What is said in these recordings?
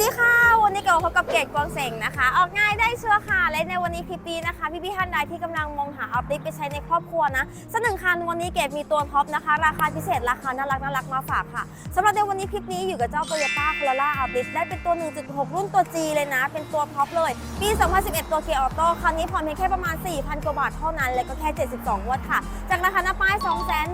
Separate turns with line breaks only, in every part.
ดีค่ะ วันนี้กลับมาพบกับเกดกวางเสงนะคะ ออกง่ายได้เชื่อค่ะ และในวันนี้คลิปนี้นะคะ พี่พี่ท่านใดที่กำลังมองหาอัพติกไปใช้ในครอบครัวนะสักหนึ่งคันวันนี้เกดมีตัวท็อปนะคะ ราคาพิเศษราคาน่ารักน่ารักมาฝากค่ะสำหรับในวันนี้คลิปนี้อยู่กับเจ้า Toyota Corolla Altis ได้เป็นตัว 1.6 รุ่นตัว G เลยนะ เป็นตัวท็อปเลย ปี 2011 ตัวเกียร์ออโต้คันนี้ผ่อนเพียงแค่ประมาณ 4,000 กว่าบาทเท่านั้นและก็แค่ 72 งวดค่ะ จากราคาหน้าป้าย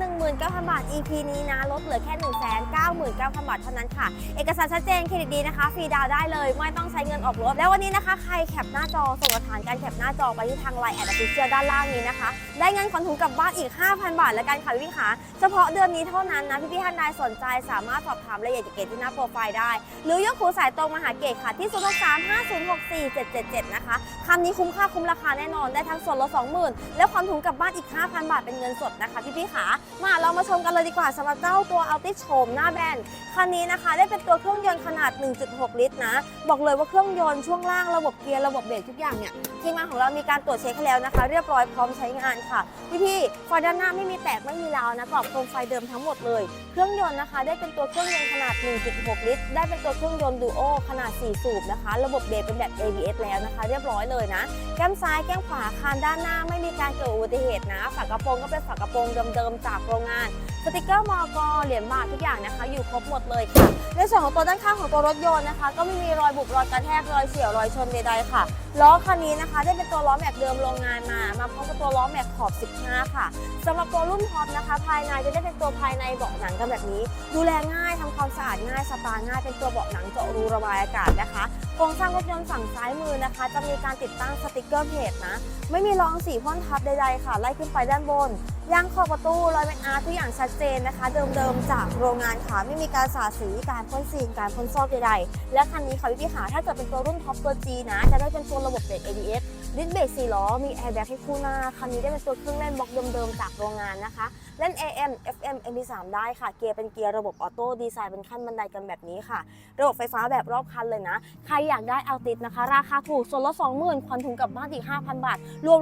219,000 บาท EP นี้นะลดเหลือแค่ 199,000 บาทเท่านั้นค่ะ เอกสารชัดเจนเครดิตดีนะคะฟรีดาวได้เลยไม่ต้องใช้เงินออกรถ แล้ววันนี้นะคะ ใครแคปหน้าจอส่งหลักฐานการแคปหน้าจอไปที่ทางไลน์แอดฟิเชียด้านล่างนี้นะคะ ได้เงินขวัญถุงกลับบ้านอีก 5,000 บาทและกันค่ะพี่ๆค่ะเฉพาะเดือนนี้เท่านั้นนะพี่ๆท่านใดสนใจสามารถสอบถามรายละเอียดจากเกตที่หน้าโปรไฟล์ได้ หรือยกหูสายตรงมาหาเกตค่ะที่ 0 6 3 5 0 6 4 7 7 7 นะคะคำนี้คุ้มค่าคุ้มราคาแน่นอนได้ทั้งส่วนลด20,000 และขวัญถุงกลับบ้านอีก 5,000 บาทเป็นเงินสดนะคะพี่ๆค่ะมาเรามาชมกันเลยดีกว่าสำหรับเจ้าตัว Altis โฉมหน้าแบรนด์คันนี้นะคะ ได้เป็นตัวเครื่องยนต์ขนาด 1.6 ลิตรนะบอกอกเลยว่าเครื่องยนต์ช่วงล่างระบบเกียร์ระบบเบรกทุกอย่างเนี่ยทีมงานของเรามีการตรวจเช็คให้แล้วนะคะ เรียบร้อยพร้อมใช้งานค่ะพี่พี่ไฟด้านหน้าไม่มีแตกไม่มีราวนะกรอบโคมไฟเดิมทั้งหมดเลย เครื่องยนต์นะคะ ได้เป็นตัวเครื่องยนต์ขนาด 1.6 ลิตร ได้เป็นตัวเครื่องยนต์ดูโอขนาด 4 สูบนะคะ ระบบเบรกเป็นแบบ ABS แล้วนะคะ เรียบร้อยเลยนะ แก้มซ้ายแก้มขวาคานด้านหน้าไม่มีการเกิดอุบัติเหตุนะฝากระโปรงก็เป็นฝากระโปรงเดิมๆจากโรงงาน สติกเกอร์มอกเหรียญบาททุกอย่างนะคะ อยู่ครบหมดเลยค่ะ ในส่วนของตัวด้านข้างของตัวรถยนต์นะคะ ก็ไม่มีรอยบุบรอยกระแทกรอยเฉียวรอยชนใดๆค่ะล้อคันนี้นะคะได้เป็นตัวล้อแม็กเดิมโรงงานมา มาพร้อมกับตัวล้อแม็กขอบ 15 ค่ะสำหรับตัวรุ่นท็อปนะคะ ภายในจะได้เป็นตัวภายในเบาะหนังกันแบบนี้ ดูแลง่ายทำความสะอาดง่ายสตาง่ายเป็นตัวเบาะหนังเจาะรูระบายอากาศนะคะโครงสร้างรถยนต์ฝั่งซ้ายมือนะคะ จะมีการติดตั้งสติกเกอร์เพจนะ ไม่มีรองสีพ่นทับใดๆค่ะ ไล่ขึ้นไปด้านบน ยางขอบประตูรอยเป็นอาร์ทุกอย่างชัดเจนนะคะ เดิมๆจากโรงงานค่ะ ไม่มีการสาดสีการพ่นสีการพ่นซอกใดๆและคันนี้ค่ะพี่พี่ขาถ้าเกิดเป็นตัวรุ่นท็อปตัว G นะ จะได้เป็นตัวระบบเบรก ABS ดิสเบรก4ล้อ มีแอร์แบ็กให้คู่หน้า คันนี้ได้เป็นตัวเครื่องเล่นบล็อกเดิมๆจากโรงงานนะคะ เล่น AM FM MP3 ได้ค่ะ เกียร์เป็นเกียร์ระบบออโต้ ดีไซน์เป็นขั้นบันไดกันแบบนี้ค่ะ ระบบไฟฟ้าแบบรอบคันเลยนะ ใครอยากได้เอาติดนะคะ ราคาถูก ส่วนลด 20,000ควันถุงกับบ้านอีก 5,000 บาท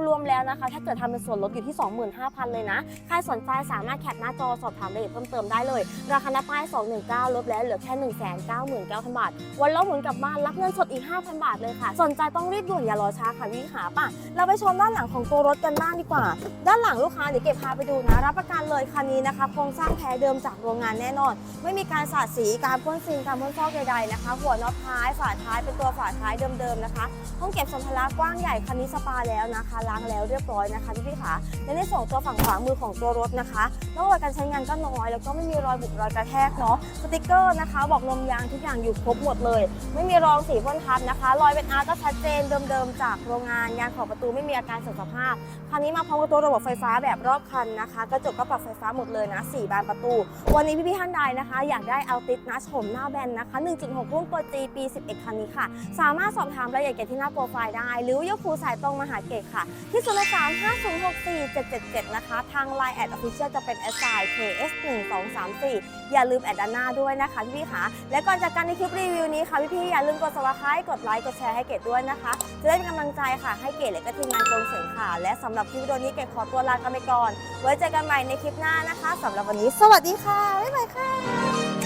รวมๆแล้วนะคะ ถ้าเกิดทำเป็นส่วนลดอยู่ที่ 25,000 เลยนะ ใครสนใจสามารถแคปหน้าจอสอบถามรายละเอียดเพิ่มเติมได้เลย ราคาหน้าป้าย 219 ลดแล้วเหลือแค่ 1,99,900 บาท วันละหมุนกลับบ้านรับเงินสดอีก 5,000 บาทเลยค่ะ สนใจต้องรีบด่วนอย่ารอช้าค่ะพี่ค่ะ3อะเราไปชมด้านหลังของตัวรถกันบ้างดีกว่า ด้านหลังลูกค้าเดี๋ยวเก็บพาไปดูนะ รับประกันเลยคันนี้นะคะโครงสร้างแท้เดิมจากโรงงานแน่นอน ไม่มีการสาดสีการพ่นซีนการพ่นฟอกใดๆนะคะ หัวน็อตท้ายฝาท้ายเป็นตัวฝาท้ายเดิมๆนะคะห้องเก็บสัมภาระกว้างใหญ่คันนี้สปาแล้วนะคะล้างแล้วเรียบร้อยนะคะพี่ๆค่ในส่วนตัวฝั่งขวามือของตัวรถนะคะร่องรายการใช้งานก็น้อย แล้วก็ไม่มีรอยบุบรอยกระแทกเนาะสติกเกอร์นะคะ บอกลมยางทุกอย่างอยู่ครบหมดเลย ไม่มีรองสีพ่นทับนะคะ รอยเป็นอาร์ก็ชัดเจนเดิมๆจากโรงงานยางขอบประตูไม่มีอาการเสื่อมสภาพ คันนี้มาพร้อมกับตัวระบบไฟฟ้าแบบรอบคันนะคะ กระจกก็ปรับไฟฟ้าหมดเลยนะ 4 บานประตู วันนี้พี่ๆท่านใดนะคะ อยากได้เอาติดนะชมหน้าแบนนะคะ 1.6 รุ่นตัว G ปี 11 คันนี้ค่ะ สามารถสอบถามรายละเอียดเกตที่หน้าโปรไฟล์ได้ หรือยกคูสายตรงมาหาเกตค่ะ ที่0 3 5 0 6 4 7 7 7นย์หกสี่เจ็ดเจ็ดนะคะ ทาง Line แอดออฟฟิเชียลจะเป็น s i KS 1 2 3 4องสามสี่อย่าลืมแอดด้านหน้าด้วยนะคะพี่ๆค่ะ และก่อนจากการในคลิปรีวิวนี้ค่ะพี่ๆอย่าลืมกด subscribe กดไลค์กดแชร์ให้เกดด้วยนะคะ จะได้เป็นกำลังใจค่ะให้เกดและก็ทีมงานกรมเสียงข่าวและสำหรับคลิปวิดีโอนี้เกดขอตัวลากันไปก่อน ไว้เจอกันใหม่ในคลิปหน้านะคะสำหรับวันนี้ สวัสดีค่ะบ๊ายบายค่ะ